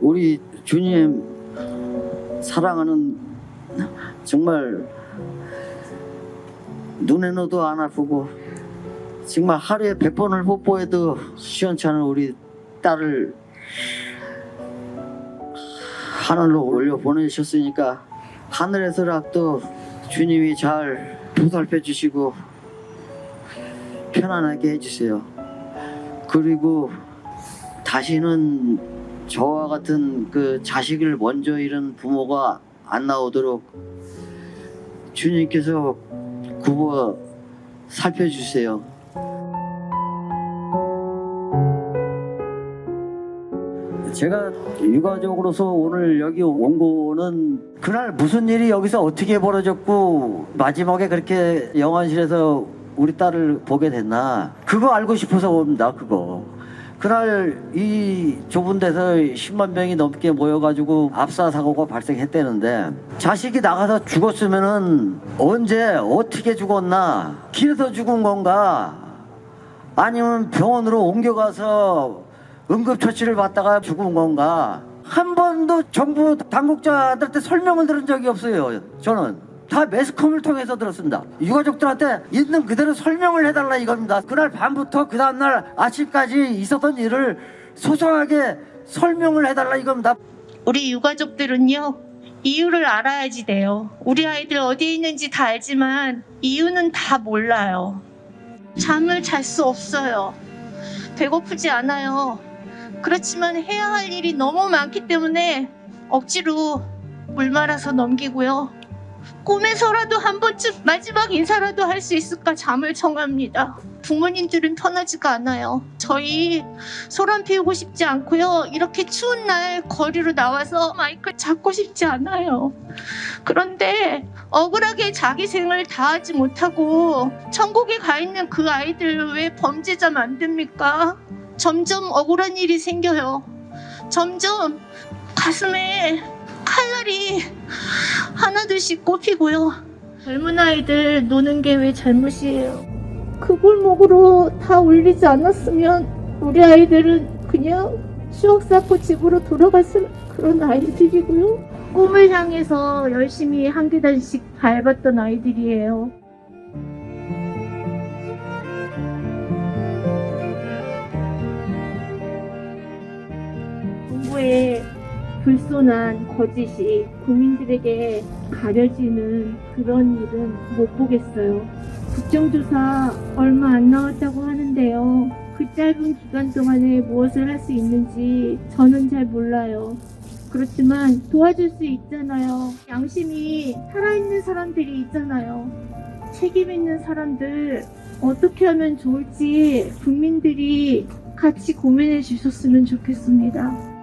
우리 주님 사랑하는 정말 눈에 넣어도 안 아프고 정말 하루에 백 번을 뽀뽀해도 시원찮은 우리 딸을 하늘로 올려 보내셨으니까 하늘에서라도 주님이 잘 보살펴 주시고 편안하게 해주세요. 그리고 다시는 저와 같은 그 자식을 먼저 잃은 부모가 안 나오도록 주님께서 굽어 살펴주세요. 제가 유가족으로서 오늘 여기 온 거는 그날 무슨 일이 여기서 어떻게 벌어졌고 마지막에 그렇게 영안실에서 우리 딸을 보게 됐나 그거 알고 싶어서 옵니다 그거 그날 이 좁은 데서 10만 명이 넘게 모여가지고 압사 사고가 발생했다는데 자식이 나가서 죽었으면은 언제 어떻게 죽었나 길에서 죽은 건가 아니면 병원으로 옮겨가서 응급처치를 받다가 죽은 건가 한 번도 정부 당국자들한테 설명을 들은 적이 없어요 저는 다 매스컴을 통해서 들었습니다 유가족들한테 있는 그대로 설명을 해달라 이겁니다 그날 밤부터 그 다음날 아침까지 있었던 일을 소소하게 설명을 해달라 이겁니다 우리 유가족들은요, 이유를 알아야지 돼요. 우리 아이들 어디에 있는지 다 알지만 이유는 다 몰라요. 잠을 잘 수 없어요. 배고프지 않아요. 그렇지만 해야 할 일이 너무 많기 때문에 억지로 물 말아서 넘기고요. 꿈에서라도 한 번쯤 마지막 인사라도 할 수 있을까 잠을 청합니다. 부모님들은 편하지가 않아요. 저희 소란 피우고 싶지 않고요. 이렇게 추운 날 거리로 나와서 마이크 잡고 싶지 않아요. 그런데 억울하게 자기 생을 다하지 못하고 천국에 가 있는 그 아이들 왜 범죄자 만듭니까? 점점 억울한 일이 생겨요. 점점 가슴에 칼날이 하나둘씩 꼽히고요. 젊은 아이들 노는 게 왜 잘못이에요? 그 골목으로 다 올리지 않았으면 우리 아이들은 그냥 추억 쌓고 집으로 돌아갔을 그런 아이들이고요. 꿈을 향해서 열심히 한 계단씩 밟았던 아이들이에요. 불손한 거짓이 국민들에게 가려지는 그런 일은 못 보겠어요. 국정조사 얼마 안 남았다고 하는데요. 그 짧은 기간 동안에 무엇을 할 수 있는지 저는 잘 몰라요. 그렇지만 도와줄 수 있잖아요. 양심이 살아있는 사람들이 있잖아요. 책임 있는 사람들 어떻게 하면 좋을지 국민들이 같이 고민해 주셨으면 좋겠습니다.